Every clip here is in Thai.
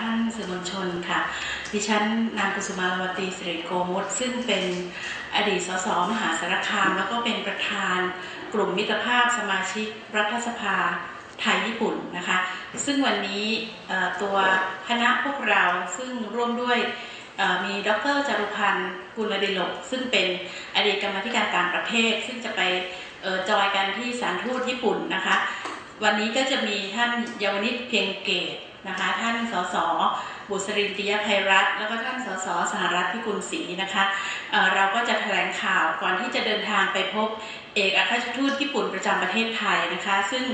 ท่านสื่อมวลชนค่ะ ดิฉันนางกุสุมารวตีสิริโกมุตซึ่งเป็นอดีตสสมหาสารคาม แล้วก็เป็นประธานกลุ่มมิตรภาพสมาชิกรัฐสภาไทยญี่ปุ่นนะคะ ซึ่งวันนี้ตัวคณะพวกเราซึ่งร่วมด้วยเอ่อมีดรจารุพันธ์กุลดิลก ซึ่งเป็นอดีตกรรมธิการต่างประเทศ ซึ่งจะไปออจอยกันที่สารทูตญี่ปุ่นนะคะ วันนี้ก็จะมีท่านเยาวนิตเพียงเกต นะคะท่านสสบุษรินติยภัยรัตน์แล้วก็ท่านสสสหรัฐพิกุลศรีนะคะเเราก็จะแถลงข่าวก่อนที่จะเดินทางไปพบเอกอัครราชทูตญี่ปุ่นประจำประเทศไทยนะคะ ซึ่ง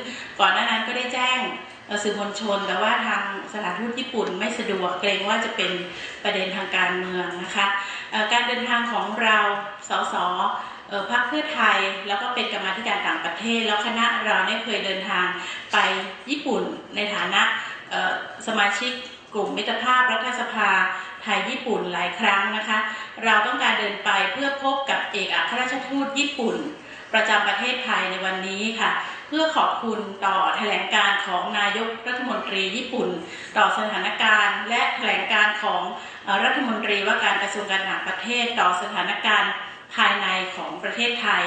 ก่อนหน้านั้นก็ได้แจ้งสื่อมวลชน แต่ว่าทางสถานทูตญี่ปุ่นไม่สะดวกเกรงว่าจะเป็นประเด็นทางการเมืองนะคะการเดินทางของเราสสพรรคเพื่อไทยแล้วก็เป็นกรรมาธิการต่างประเทศ แล้วคณะเราเนี่ยเคยเดินทางไปญี่ปุ่นในฐานะ สมาชิกกลุ่มมิตรภาพรัฐสภาไทยญี่ปุ่นหลายครั้งนะคะ เราต้องการเดินไปเพื่อพบกับเอกอัครราชทูตญี่ปุ่น ประจำประเทศไทยในวันนี้ค่ะ เพื่อขอบคุณต่อแถลงการของนายกรัฐมนตรีญี่ปุ่น ต่อสถานการณ์ และแถลงการของรัฐมนตรีว่าการกระทรวงการต่างประเทศต่อสถานการณ์ภายในของประเทศไทย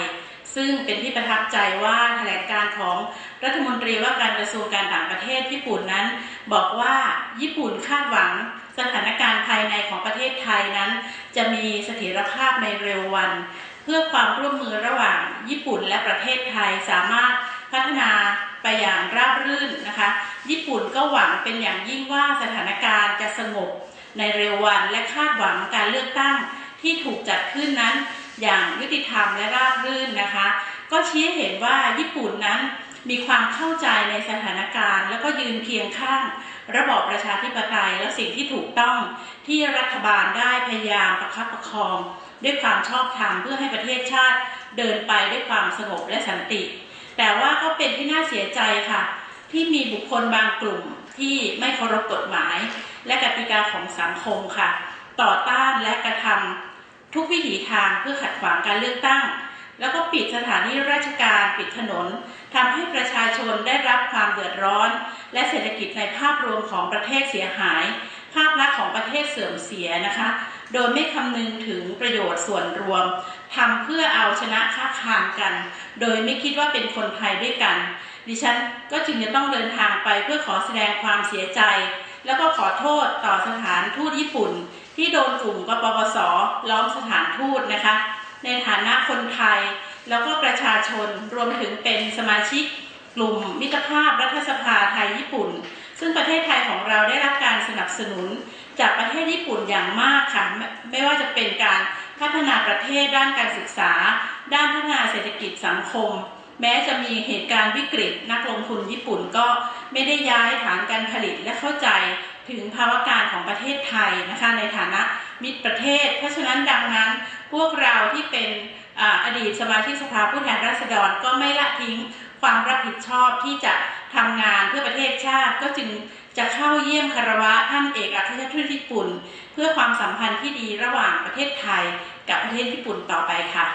ซึ่งเป็นที่ประทับใจว่าแถลงการของรัฐมนตรีว่าการกระทรวงการต่างประเทศญี่ปุ่นนั้น บอกว่าญี่ปุ่นคาดหวังสถานการณ์ภายในของประเทศไทยนั้น จะมีเสถียรภาพในเร็ววัน เพื่อความร่วมมือระหว่างญี่ปุ่นและประเทศไทยสามารถพัฒนาไปอย่างราบรื่นนะคะ ญี่ปุ่นก็หวังเป็นอย่างยิ่งว่าสถานการณ์จะสงบในเร็ววันและคาดหวังการเลือกตั้งที่ถูกจัดขึ้นนั้น อย่างยุติธรรมและราบรื่นนะคะ ก็ชี้เห็นว่าญี่ปุ่นนั้นมีความเข้าใจในสถานการณ์ แล้วก็ยืนเคียงข้าง ระบอบประชาธิปไตยและสิ่งที่ถูกต้องที่รัฐบาลได้พยายามประคับประคอง ด้วยความชอบธรรมเพื่อให้ประเทศชาติเดินไปด้วยความสงบและสันติ แต่ว่าก็เป็นที่น่าเสียใจค่ะ ที่มีบุคคลบางกลุ่มที่ไม่เคารพกฎหมาย และกติกาของสังคมค่ะ ต่อต้านและกระทำ ทุกวิถีทางเพื่อขัดขวางการเลือกตั้ง แล้วก็ปิดสถานที่ราชการปิดถนนทำให้ประชาชนได้รับความเดือดร้อน และเศรษฐกิจในภาพรวมของประเทศเสียหาย ภาพลักษณ์ของประเทศเสื่อมเสียนะคะ โดยไม่คำนึงถึงประโยชน์ส่วนรวมทำเพื่อเอาชนะค้าคานกัน โดยไม่คิดว่าเป็นคนไทยด้วยกัน ดิฉันก็จึงจะต้องเดินทางไปเพื่อขอแสดงความเสียใจ แล้วก็ขอโทษต่อสถานทูตญี่ปุ่น ที่โดนกลุ่มกปปสล้อมสถานทูตนะคะ ในฐานะคนไทย แล้วก็ประชาชนรวมถึงเป็นสมาชิกกลุ่มมิตรภาพรัฐสภาไทยญี่ปุ่น ซึ่งประเทศไทยของเราได้รับการสนับสนุนจากประเทศญี่ปุ่นอย่างมากค่ะไม่ว่าจะเป็นการพัฒนาประเทศด้านการศึกษา ด้านพัฒนาเศรษฐกิจสังคม แม้จะมีเหตุการณ์วิกฤต นักลงทุนญี่ปุ่นก็ไม่ได้ย้ายฐานการผลิตและเข้าใจ ถึงภาวะการของประเทศไทยนะคะในฐานะมิตรประเทศ เพราะฉะนั้นดังนั้นพวกเราที่เป็นออดีตสมาชิกสภาผู้แทนราษฎรก็ไม่ละทิ้งความรับผิดชอบที่จะทำงานเพื่อประเทศชาติก็จึงจะเข้าเยี่ยมคารวะท่านเอกอัครราชทูตญี่ปุ่น เพื่อความสัมพันธ์ที่ดีระหว่างประเทศไทยกับประเทศญี่ปุ่นต่อไปค่ะ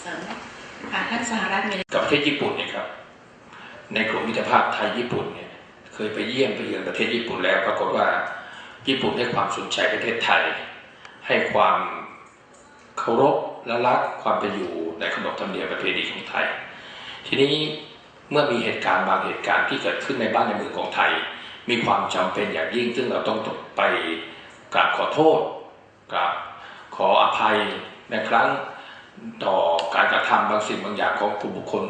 เสริมค่ะท่านสหรัฐกับประเทศญี่ปุ่นเนี่ยครับในกลุ่มมิตรภาพไทยญี่ปุ่นเนี่ย เคยไปเยี่ยมไปเยือนประเทศญี่ปุ่นแล้วปรากฏว่าญี่ปุ่นให้ความสนใจประเทศไทย ให้ความเคารพและรักความเป็นอยู่ในขนบธรรมเนียมประเพณีของไทย ทีนี้เมื่อมีเหตุการณ์บางเหตุการณ์ที่เกิดขึ้นในบ้านในเมืองของไทย มีความจำเป็นอย่างยิ่ง ซึ่งเราต้องไปกราบขอโทษกราบขออภัยในครั้งต่อการกระทำบางสิ่งบางอย่างของกลุ่มบุคคล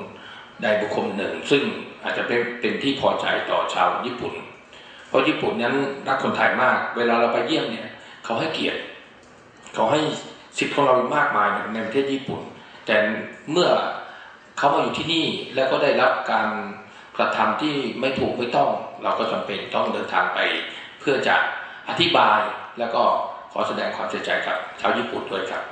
ใดบุคคลหนึ่ง ซึ่งอาจจะเป็นเป็นที่พอใจต่อชาวญี่ปุ่น เพราะญี่ปุ่นนั้นรักคนไทยมาก เวลาเราไปเยี่ยมเนี่ยเขาให้เกียรติเขาให้สิทธิ์ของเรามากมายในประเทศญี่ปุ่น แต่เมื่อเขามาอยู่ที่นี่แล้วก็ได้รับการกระทำที่ไม่ถูกไม่ต้อง เราก็จำเป็นต้องเดินทางไป เพื่อจะอธิบายแล้วก็ขอแสดงความเสียใจกับชาวญี่ปุ่นด้วยครับ